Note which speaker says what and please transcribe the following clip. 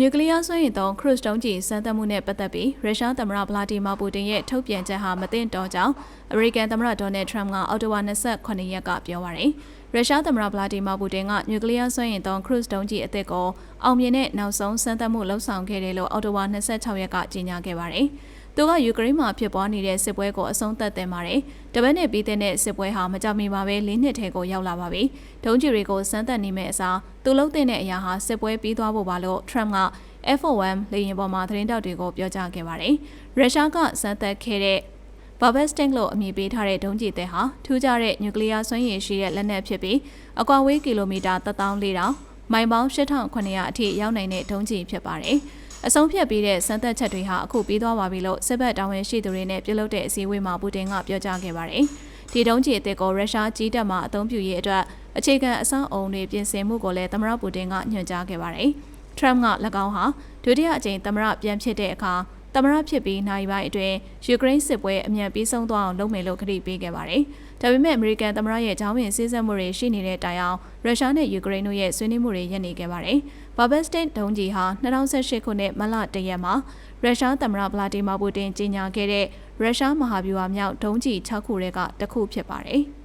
Speaker 1: နျူကလ িয়ার စွမ်းရည်သုံးခရုစ်တုံးကြီးစမ်းသပ်မှုနဲ့ပတ်သက်ပြီးရုရှားသမ္မတဗလာဒီမာပူတင်ရဲ့ထုတ်ပြန်ချက်ဟာမသိတော့ကြောင်းအမေရိကန်သမ္မတဒေါ်နယ်ထရမ့်ကအောက်တိုဘာ28ရက်ကပြောပါရယ်ရုရှားသမ္မတဗလာဒီမာပူတင်ကနျူကလ িয়ার စွမ်းရည်သုံးခရုစ်တုံးကြီးအသစ်ကိုအောင်မြင်တဲ့နောက်ဆုံးစမ်းသပ်မှုလှုပ်ဆောင်ခဲ့တယ်လို့အောက်တိုဘာ26ရက်ကကြေညာခဲ့ပါတယ် သူကယူကရိန်းမှာဖြစ်ပွားနေတဲ့စစ်ပွဲကိုအဆုံးသတ်တင်ပါတယ်။တပတ်နဲ့ပြီးတဲ့စစ်ပွဲဟာမကြမီပါပဲ၄နှစ်ထဲကိုရောက်လာပါပြီ။ဒုံးကျည်တွေကိုစမ်းသပ်နေမဲ့အစားသူလုံးတဲ့အရာဟာစစ်ပွဲပြီးသွားဖို့ပါလို့ Trump က F1 လေယာဉ်ပေါ်မှာသတင်းတောက်တွေကိုပြောကြားခဲ့ပါတယ်။ရုရှားကစမ်းသပ်ခဲ့တဲ့ Babestik လို့အမည်ပေးထားတဲ့ဒုံးကျည်သစ်ဟာထူးခြားတဲ့နျူကလ িয়ার စွမ်းရည်ရှိတဲ့လက်နက်ဖြစ်ပြီးအကွာဝေးကီလိုမီတာ14000မိုင်ပေါင်း8900အထိရောက်နိုင်တဲ့ဒုံးကျည်ဖြစ်ပါတယ်။ အဆုံးဖြတ်ပြီးတဲ့စမ်းသပ်ချက်တွေဟာအခုပြီးသွားပါပြီလို့စစ်ဘက်တာဝန်ရှိသူတွေနဲ့ပြုလုပ်တဲ့အစည်းအဝေးမှာပူတင်ကပြောကြားခဲ့ပါတယ်။ဒီဒုံးကျည်အသစ်ကိုရုရှားကြီးတပ်မှအသုံးပြုရေးအတွက်အခြေခံအဆောက်အအုံတွေပြင်ဆင်မှုကိုလည်းသမ္မတပူတင်ကညွှန်ကြားခဲ့ပါတယ်။ Trump က၎င်းဟာဒုတိယအကြိမ်သမ္မတပြန်ဖြစ်တဲ့အခါ သမ္မတဖြစ်ပြီးနိုင်ပိုင်းအတွင်းယူကရိန်းစစ်ပွဲအမြန်ပြီးဆုံးသွားအောင်လုပ်မယ်လို့ခရီးပေးခဲ့ပါတယ်။ဒါပေမဲ့အမေရိကန်သမ္မတရဲ့ဂျောင်းဝင်စည်းစပ်မှုတွေရှိနေတဲ့တိုင်အောင်ရုရှားနဲ့ယူကရိန်းတို့ရဲ့ဆွေးနွေးမှုတွေရပ်နေခဲ့ပါတယ်။ Babestin ဒုံးကြီးဟာ2018ခုနှစ်မလတရက်မှာရုရှားသမ္မတဗလာဒီမာပူတင်ကြီးညာခဲ့တဲ့ရုရှားမဟာဗျူဟာမြောက်ဒုံးကြီး6ခုထဲကတစ်ခုဖြစ်ပါတယ်။